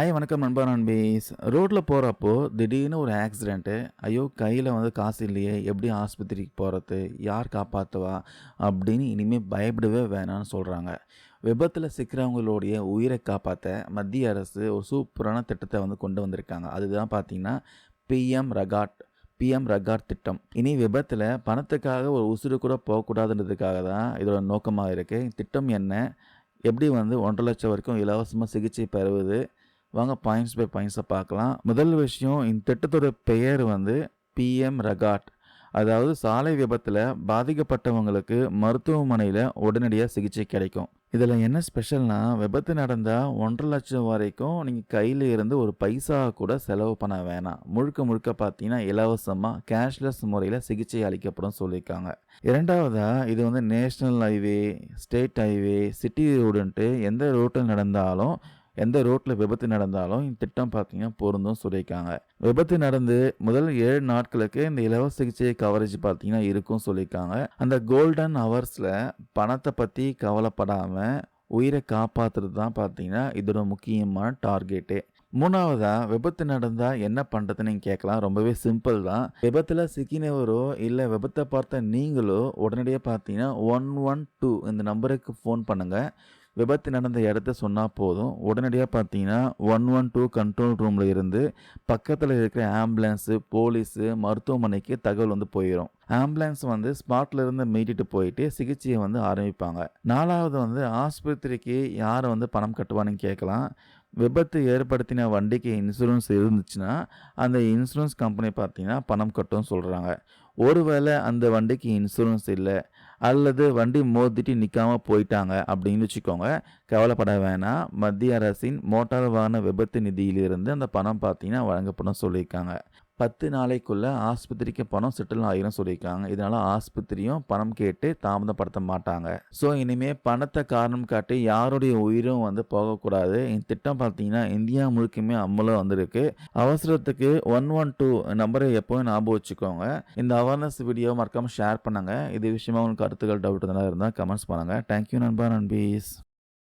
Hi வணக்கம் நண்பா நண்பீஸ் ரோட்டில் போகிறப்போ திடீர்னு ஒரு ஆக்சிடெண்ட்டு ஐயோ கையில் வந்து காசு இல்லையே. எப்படி ஆஸ்பத்திரிக்கு போகிறது யார் காப்பாற்றுவா அப்படின்னு இனிமேல் பயப்படவே வேணாம்னு சொல்கிறாங்க விபத்தில் சிக்கிறவங்களுடைய உயிரை காப்பாற்ற மத்திய அரசு ஒரு சூப்பரான திட்டத்தை வந்து கொண்டு வந்திருக்காங்க. அதுதான் பார்த்தீங்கன்னா பிஎம் ரகாட் பிஎம் ரகார்ட் திட்டம். இனி விபத்தில் பணத்துக்காக ஒரு உசுறு கூட போகக்கூடாதுன்றதுக்காக தான் இதோட நோக்கமாக இருக்குது திட்டம் என்ன? எப்படி வந்து ஒன்றரை லட்சம் வரைக்கும் இலவசமாக சிகிச்சை பெறுவது? வாங்க பாயிண்ட்ஸ் பை பாயிண்ட்ஸை பார்க்கலாம். முதல் விஷயம் இந்த திட்டத்தோட பெயர் வந்து பிஎம் ரகாட் அதாவது சாலை விபத்தில் பாதிக்கப்பட்டவங்களுக்கு மருத்துவமனையில் உடனடியாக சிகிச்சை கிடைக்கும். இதில் என்ன ஸ்பெஷல்னா விபத்து நடந்தால் ஒன்றரை லட்சம் வரைக்கும் நீங்கள் கையில் இருந்து ஒரு பைசா கூட செலவு பண்ண வேணாம். முழுக்க முழுக்க பார்த்தீங்கன்னா இலவசமாக கேஷ்லெஸ் முறையில் சிகிச்சை அளிக்கப்படும் சொல்லியிருக்காங்க. இரண்டாவதாக இது வந்து national highway state highway city ரோடுன்ட்டு எந்த ரோட்டில் நடந்தாலும் எந்த ரோட்டில் விபத்து நடந்தாலும் இந்த திட்டம் பார்த்தீங்கன்னா பொருந்தும் சொல்லியிருக்காங்க. விபத்து நடந்து முதல் ஏழு நாட்களுக்கு இந்த இலவச சிகிச்சை கவரேஜ் பார்த்தீங்கன்னா இருக்கும் சொல்லியிருக்காங்க. அந்த கோல்டன் ஹவர்ஸில் பணத்தை பற்றி கவலைப்படாமல் உயிரை காப்பாற்றுறது தான் பார்த்தீங்கன்னா இதோட முக்கியமான டார்கெட்டு மூணாவதாக விபத்து நடந்தால் என்ன பண்ணுறதுன்னு நீங்கள் கேட்கலாம். ரொம்பவே சிம்பிள் தான். விபத்தில் சிக்கினவரோ இல்லை விபத்தை பார்த்த நீங்களோ உடனடியாக பார்த்தீங்கன்னா ஒன் ஒன் டூ இந்த நம்பருக்கு ஃபோன் பண்ணுங்கள் விபத்து நடந்த இடத்த சொன்னால் போதும். உடனடியாக பார்த்தீங்கன்னா ஒன் ஒன் டூ கண்ட்ரோல் ரூமில் இருந்து பக்கத்தில் இருக்கிற ஆம்புலன்ஸு போலீஸு மருத்துவமனைக்கு தகவல் வந்து போயிடும் ஆம்புலன்ஸ் வந்து ஸ்பாட்ல இருந்து மீட்டிட்டு போயிட்டு சிகிச்சையை வந்து ஆரம்பிப்பாங்க. நாலாவது வந்து ஆஸ்பத்திரிக்கு யாரை வந்து பணம் கட்டுவான்னு கேட்கலாம். விபத்து ஏற்படுத்தின வண்டிக்கு இன்சூரன்ஸ் இருந்துச்சுன்னா அந்த இன்சூரன்ஸ் கம்பெனி பார்த்தீங்கன்னா பணம் கட்டும்னு சொல்கிறாங்க ஒருவேளை அந்த வண்டிக்கு இன்சூரன்ஸ் இல்லை. அல்லது வண்டி மோதிட்டு நிற்காமல் போயிட்டாங்க அப்படின்னு வச்சுக்கோங்க. கவலைப்பட வேணாம். மத்திய அரசின் மோட்டார் வாகன விபத்து நிதியிலிருந்து அந்த பணம் பார்த்தீங்கன்னா வழங்கப்படும் சொல்லியிருக்காங்க. பத்து நாளைக்குள்ளே ஆஸ்பத்திரிக்கு பணம் செட்டில் ஆகிரும் சொல்லியிருக்காங்க. இதனால் ஆஸ்பத்திரியும் பணம் கேட்டு தாமதப்படுத்த மாட்டாங்க. ஸோ இனிமேல் பணத்தை காரணம் காட்டி யாருடைய உயிரும் வந்து போகக்கூடாது. இந்த திட்டம் பார்த்தீங்கன்னா இந்தியா முழுக்குமே அமலும் வந்திருக்கு. அவசரத்துக்கு ஒன் ஒன் டூ நம்பரை எப்போவும் ஞாபகம் வச்சுக்கோங்க. இந்த அவேர்னஸ் வீடியோ மறக்காமல் ஷேர் பண்ணுங்கள் இது விஷயமா உங்களுக்கு கருத்துக்கள் டவுட் இருந்தால் கமெண்ட்ஸ் பண்ணுங்கள் தேங்க்யூ நண்பா நண்பீஸ்.